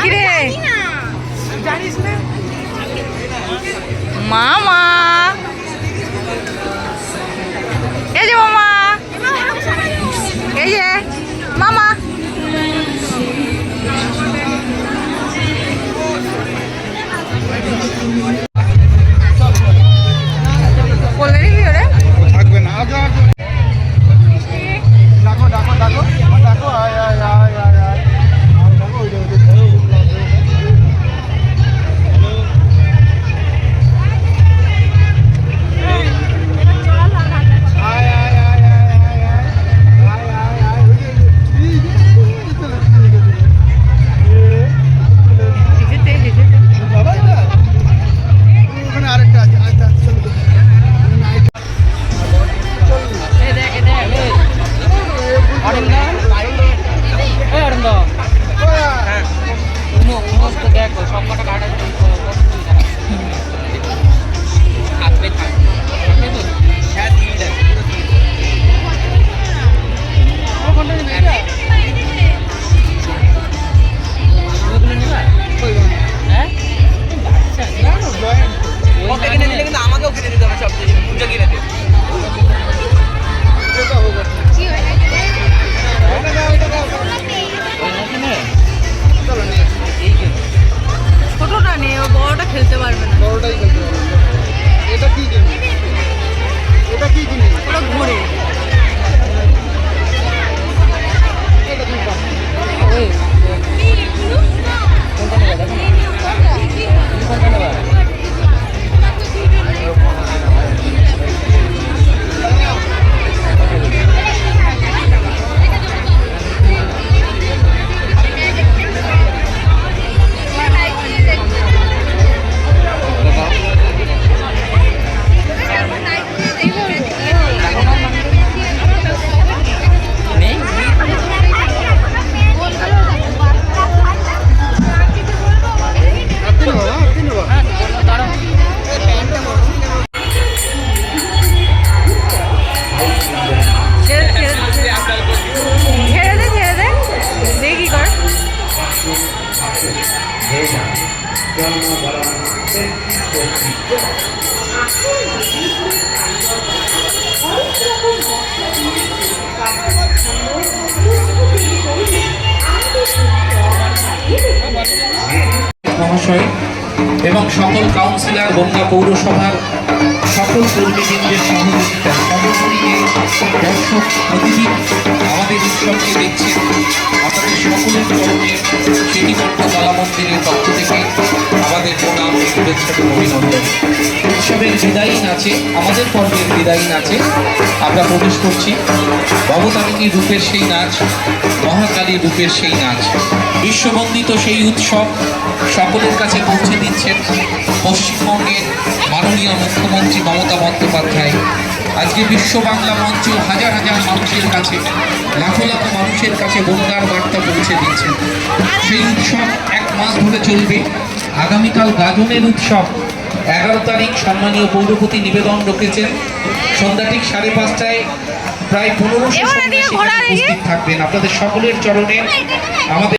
কিরে? জানিস না মামা। এই যে মামা। এই যে। মহাশয় এবং সকল কাউন্সিলর গঙ্গা পৌরসভার সকল কর্মীবৃন্দের সহযোগিতা। দর্শক প্রতিদিন আমাদের উৎসবকে দেখছেন। আপনাদের সকলের চরণে মন্দিরের পক্ষ শুভেচ্ছা অভিনন্দন। উৎসবের বিদায়ী নাচে, আমাদের পর্বের বিদায়ী নাচে আমরা প্রবেশ করছি। ভবতারিণী রূপের সেই নাচ, মহাকালী রূপের সেই নাচ। বিশ্ববন্দিত সেই উৎসব সকলের কাছে পৌঁছে দিচ্ছেন পশ্চিমবঙ্গের মাননীয় মুখ্যমন্ত্রী মমতা বন্দ্যোপাধ্যায়। আজকে বিশ্ব বাংলা মঞ্চ হাজার হাজার মানুষের কাছে, লাখো লাখো মানুষের কাছে বন্যার বার্তা পৌঁছে দিচ্ছেন। সেই উৎসব এক মাস ধরে চলবে। আগামীকাল গাজনের উৎসব। এগারো তারিখ সম্মানীয় পৌরপতি নিবেদন রেখেছেন। সন্ধ্যা ঠিক সাড়ে পাঁচটায় প্রায় পনেরোশো থাকবেন। আপনাদের সকলের চরণে আমাদের